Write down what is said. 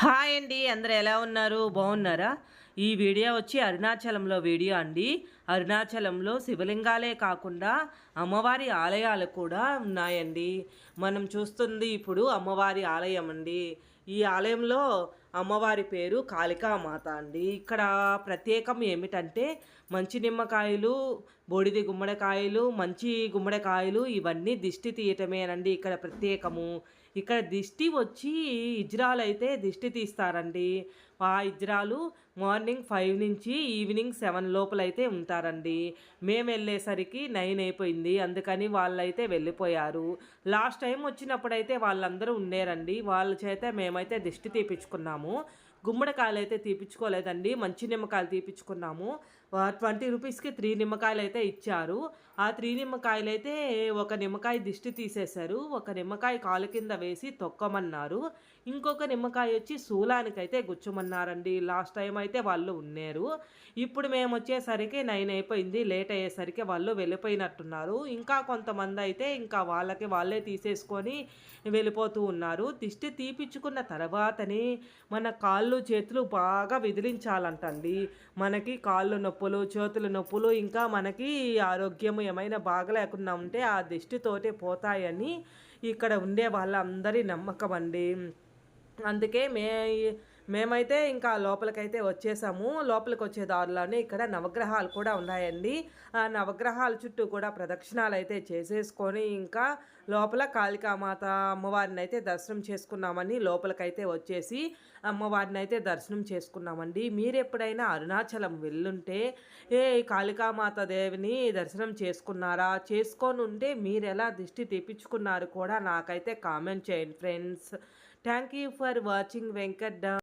Hi అండి అందరు ఎలా ఉన్నారు? బాగున్నారా? ఈ వీడియో వచ్చి అరుణాచలంలో వీడియో అండి. అరుణాచలంలో శివలింగాలే కాకుండా అమ్మవారి ఆలయాలు కూడా ఉన్నాయండి. మనం చూస్తుంది ఇప్పుడు అమ్మవారి ఆలయం అండి. ఈ ఆలయంలో అమ్మవారి పేరు కాళికామాత అండి. ఇక్కడ ప్రత్యేకం ఏమిటంటే మంచి నిమ్మకాయలు బొడిది గుమ్మడికాయలు మంచి గుమ్మడికాయలు ఇవన్నీ దిష్టి తీయటమేనండి ఇక్కడ ప్రత్యేకము. ఇక్కడ దిష్టి వచ్చి ఇజ్రాలు అయితే దిష్టి తీస్తారండి. ఆ ఇజ్రాలు మార్నింగ్ ఫైవ్ నుంచి ఈవినింగ్ సెవెన్ లోపల అయితే ఉంటారండి. మేము వెళ్ళేసరికి నైన్ అయిపోయింది. అందుకని వాళ్ళైతే వెళ్ళిపోయారు. లాస్ట్ టైం వచ్చినప్పుడైతే వాళ్ళందరూ ఉండేరండి. వాళ్ళ చేత మేమైతే దిష్టి తీపించుకున్నాము பார்க்கலாமோ గుమ్మడికాయలు అయితే తీపించుకోలేదండి మంచి నిమ్మకాయలు తీపించుకున్నాము ట్వంటీ రూపీస్కి త్రీ నిమ్మకాయలు అయితే ఇచ్చారు. ఆ త్రీ నిమ్మకాయలు అయితే ఒక నిమ్మకాయ దిష్టి తీసేశారు. ఒక నిమ్మకాయ కాలు కింద వేసి తొక్కమన్నారు. ఇంకొక నిమ్మకాయ వచ్చి శూలానికైతే గుచ్చమన్నారండి. లాస్ట్ టైం అయితే వాళ్ళు ఉన్నారు. ఇప్పుడు మేము వచ్చేసరికి నైన్ అయిపోయింది. లేట్ అయ్యేసరికి వాళ్ళు వెళ్ళిపోయినట్టున్నారు. ఇంకా కొంతమంది అయితే ఇంకా వాళ్ళకి వాళ్ళే తీసేసుకొని వెళ్ళిపోతూ ఉన్నారు. దిష్టి తీపిచ్చుకున్న తర్వాతనే మన కాళ్ళు చేతులు బాగా విదిలించాలంటండి. మనకి కాళ్ళు నొప్పులు చేతుల నొప్పులు ఇంకా మనకి ఆరోగ్యం ఏమైనా బాగలేకుండా ఉంటే ఆ దిష్టితోటే పోతాయని ఇక్కడ ఉండే వాళ్ళందరి నమ్మకం అండి అందుకే మే మేమైతే ఇంకా లోపలికైతే వచ్చేసాము. లోపలికి వచ్చే దారిలోనే ఇక్కడ నవగ్రహాలు కూడా ఉన్నాయండి. ఆ నవగ్రహాల చుట్టూ కూడా ప్రదక్షిణాలు అయితే చేసేసుకొని ఇంకా లోపల కాళికామాత అమ్మవారిని అయితే దర్శనం చేసుకున్నామని లోపలికైతే వచ్చేసి అమ్మవారిని అయితే దర్శనం చేసుకున్నామండి. మీరు ఎప్పుడైనా అరుణాచలం వెళ్ళుంటే ఏ కాళికామాత దేవిని దర్శనం చేసుకున్నారా? చేసుకొని ఉంటే మీరు ఎలా దిష్టి తెప్పించుకున్నారు కూడా నాకైతే కామెంట్ చేయండి friends. Thank you for watching Venkata.